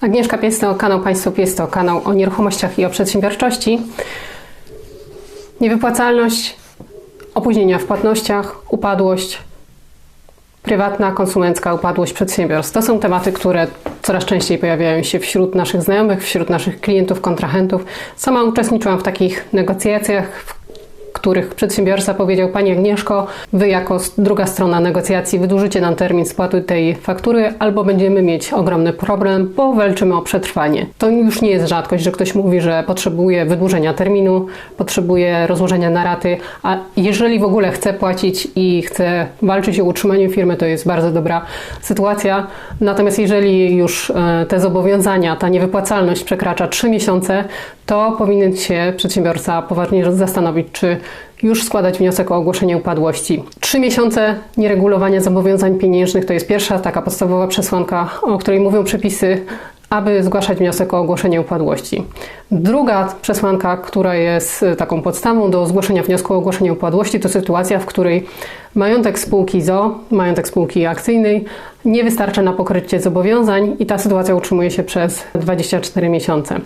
Agnieszka Piesto, kanał Państwo Piesto, kanał o nieruchomościach i o przedsiębiorczości. Niewypłacalność, opóźnienia w płatnościach, upadłość, prywatna, konsumencka upadłość przedsiębiorstw. To są tematy, które coraz częściej pojawiają się wśród naszych znajomych, wśród naszych klientów, kontrahentów. Sama uczestniczyłam w takich negocjacjach, w których przedsiębiorca powiedział: Pani Agnieszko, Wy jako druga strona negocjacji wydłużycie nam termin spłaty tej faktury, albo będziemy mieć ogromny problem, bo walczymy o przetrwanie. To już nie jest rzadkość, że ktoś mówi, że potrzebuje wydłużenia terminu, potrzebuje rozłożenia na raty, a jeżeli w ogóle chce płacić i chce walczyć o utrzymanie firmy, to jest bardzo dobra sytuacja. Natomiast jeżeli już e, te zobowiązania, ta niewypłacalność przekracza 3 miesiące, to powinien się przedsiębiorca poważnie zastanowić, czy już składać wniosek o ogłoszenie upadłości. Trzy miesiące nieregulowania zobowiązań pieniężnych to jest pierwsza taka podstawowa przesłanka, o której mówią przepisy aby zgłaszać wniosek o ogłoszenie upadłości. Druga przesłanka, która jest taką podstawą do zgłoszenia wniosku o ogłoszenie upadłości, to sytuacja, w której majątek spółki ZO, majątek spółki akcyjnej nie wystarcza na pokrycie zobowiązań i ta sytuacja utrzymuje się przez 24 miesiące.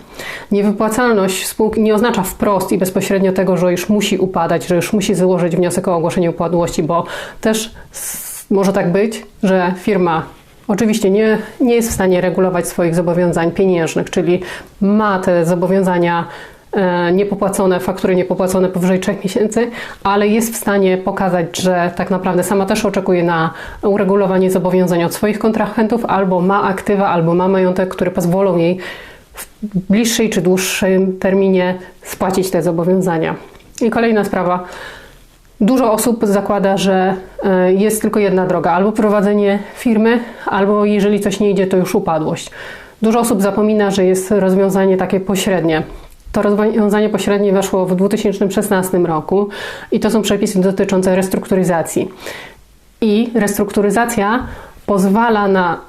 Niewypłacalność spółki nie oznacza wprost i bezpośrednio tego, że już musi upadać, że już musi złożyć wniosek o ogłoszenie upadłości, bo też może tak być, że firma oczywiście nie, nie jest w stanie regulować swoich zobowiązań pieniężnych, czyli ma te zobowiązania e, niepopłacone, faktury niepopłacone powyżej 3 miesięcy, ale jest w stanie pokazać, że tak naprawdę sama też oczekuje na uregulowanie zobowiązań od swoich kontrahentów, albo ma aktywa, albo ma majątek, które pozwolą jej w bliższej czy dłuższym terminie spłacić te zobowiązania. I kolejna sprawa, Dużo osób zakłada, że e, jest tylko jedna droga: albo prowadzenie firmy, albo jeżeli coś nie idzie, to już upadłość. Dużo osób zapomina, że jest rozwiązanie takie pośrednie. To rozwiązanie pośrednie weszło w 2016 roku i to są przepisy dotyczące restrukturyzacji. I restrukturyzacja pozwala na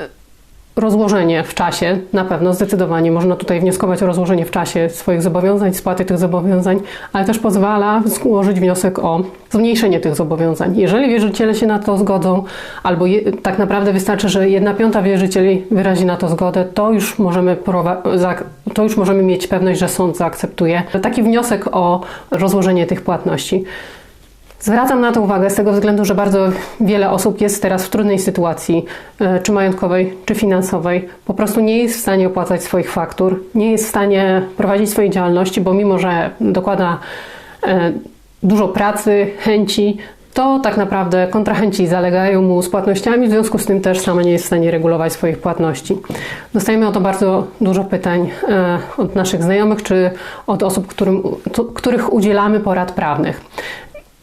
rozłożenie w czasie, na pewno zdecydowanie można tutaj wnioskować o rozłożenie w czasie swoich zobowiązań, spłaty tych zobowiązań, ale też pozwala złożyć wniosek o zmniejszenie tych zobowiązań. Jeżeli wierzyciele się na to zgodzą, albo je, tak naprawdę wystarczy, że jedna piąta wierzycieli wyrazi na to zgodę, to już możemy, to już możemy mieć pewność, że sąd zaakceptuje taki wniosek o rozłożenie tych płatności. Zwracam na to uwagę z tego względu, że bardzo wiele osób jest teraz w trudnej sytuacji, e, czy majątkowej, czy finansowej. Po prostu nie jest w stanie opłacać swoich faktur, nie jest w stanie prowadzić swojej działalności, bo mimo, że dokłada e, dużo pracy, chęci, to tak naprawdę kontrahenci zalegają mu z płatnościami, w związku z tym też sama nie jest w stanie regulować swoich płatności. Dostajemy o to bardzo dużo pytań e, od naszych znajomych czy od osób, którym, których udzielamy porad prawnych.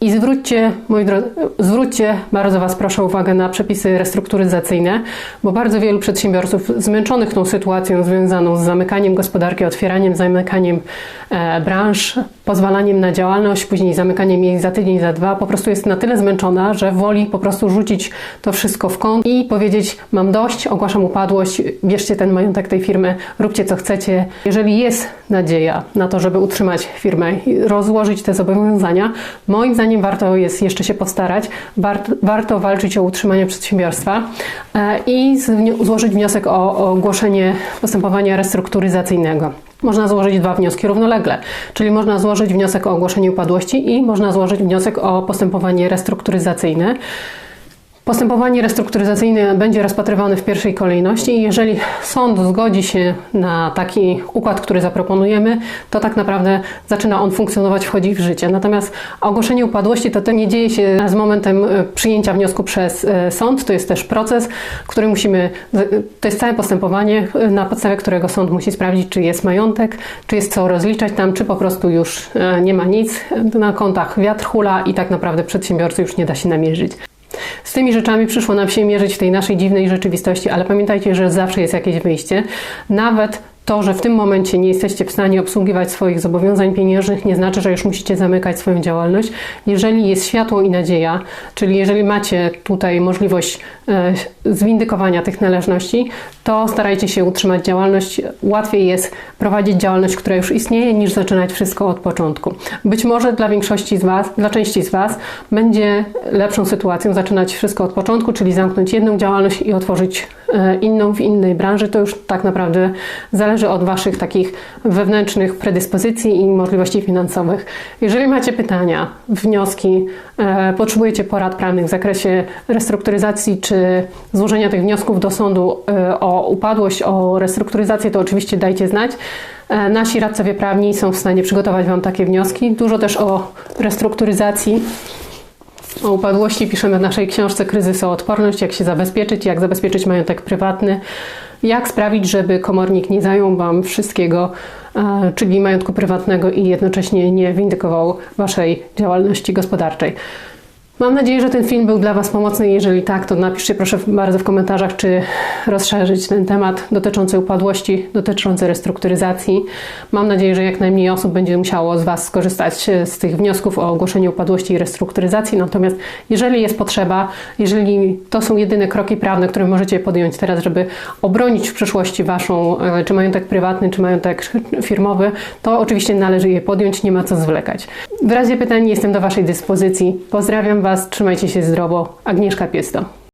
I zwróćcie, moi drodzy, zwróćcie, bardzo Was proszę uwagę na przepisy restrukturyzacyjne, bo bardzo wielu przedsiębiorców zmęczonych tą sytuacją związaną z zamykaniem gospodarki, otwieraniem, zamykaniem e, branż, pozwalaniem na działalność, później zamykaniem jej za tydzień, za dwa, po prostu jest na tyle zmęczona, że woli po prostu rzucić to wszystko w kąt i powiedzieć: Mam dość, ogłaszam upadłość, bierzcie ten majątek tej firmy, róbcie co chcecie. Jeżeli jest nadzieja na to, żeby utrzymać firmę i rozłożyć te zobowiązania, moim zdaniem zdaniem warto jest jeszcze się postarać, warto, walczyć o utrzymanie przedsiębiorstwa e, i złożyć wniosek o, ogłoszenie postępowania restrukturyzacyjnego. Można złożyć dwa wnioski równolegle, czyli można złożyć wniosek o ogłoszenie upadłości i można złożyć wniosek o postępowanie restrukturyzacyjne. Postępowanie restrukturyzacyjne będzie rozpatrywane w pierwszej kolejności i jeżeli sąd zgodzi się na taki układ, który zaproponujemy, to tak naprawdę zaczyna on funkcjonować, wchodzi w życie. Natomiast ogłoszenie upadłości to, to nie dzieje się z momentem e, przyjęcia wniosku przez e, sąd, to jest też proces, który musimy, to jest całe postępowanie, e, na podstawie którego sąd musi sprawdzić, czy jest majątek, czy jest co rozliczać tam, czy po prostu już nie ma nic na kontach, wiatr hula i tak naprawdę przedsiębiorcy już nie da się namierzyć. Z tymi rzeczami przyszło nam się mierzyć w tej naszej dziwnej rzeczywistości, ale pamiętajcie, że zawsze jest jakieś wyjście. Nawet To, że w tym momencie nie jesteście w stanie obsługiwać swoich zobowiązań pieniężnych, nie znaczy, że już musicie zamykać swoją działalność. Jeżeli jest światło i nadzieja, czyli jeżeli macie tutaj możliwość e, zwindykowania tych należności, to starajcie się utrzymać działalność. Łatwiej jest prowadzić działalność, która już istnieje, niż zaczynać wszystko od początku. Być może dla większości z Was, dla części z Was będzie lepszą sytuacją zaczynać wszystko od początku, czyli zamknąć jedną działalność i otworzyć e, inną w innej branży. To już tak naprawdę zależy od Waszych takich wewnętrznych predyspozycji i możliwości finansowych. Jeżeli macie pytania, wnioski, e, potrzebujecie porad prawnych w zakresie restrukturyzacji czy złożenia tych wniosków do sądu e, o upadłość, o restrukturyzację, to oczywiście dajcie znać. E, Nasi radcowie prawni są w stanie przygotować Wam takie wnioski. Dużo też o restrukturyzacji o upadłości piszemy w naszej książce Kryzysoodporność, jak się zabezpieczyć, jak zabezpieczyć majątek prywatny, jak sprawić, żeby komornik nie zajął Wam wszystkiego, e, czyli majątku prywatnego i jednocześnie nie windykował Waszej działalności gospodarczej. Mam nadzieję, że ten film był dla Was pomocny. Jeżeli tak, to napiszcie proszę bardzo w komentarzach, czy rozszerzyć ten temat dotyczący upadłości, dotyczący restrukturyzacji. Mam nadzieję, że jak najmniej osób będzie musiało z Was skorzystać e, z tych wniosków o ogłoszenie upadłości i restrukturyzacji. Natomiast jeżeli jest potrzeba, jeżeli to są jedyne kroki prawne, które możecie podjąć teraz, żeby obronić w przyszłości Waszą, e, czy majątek prywatny, czy majątek firmowy, to oczywiście należy je podjąć, nie ma co zwlekać. W razie pytań jestem do Waszej dyspozycji. Pozdrawiam Was, trzymajcie się zdrowo. Agnieszka Piesto.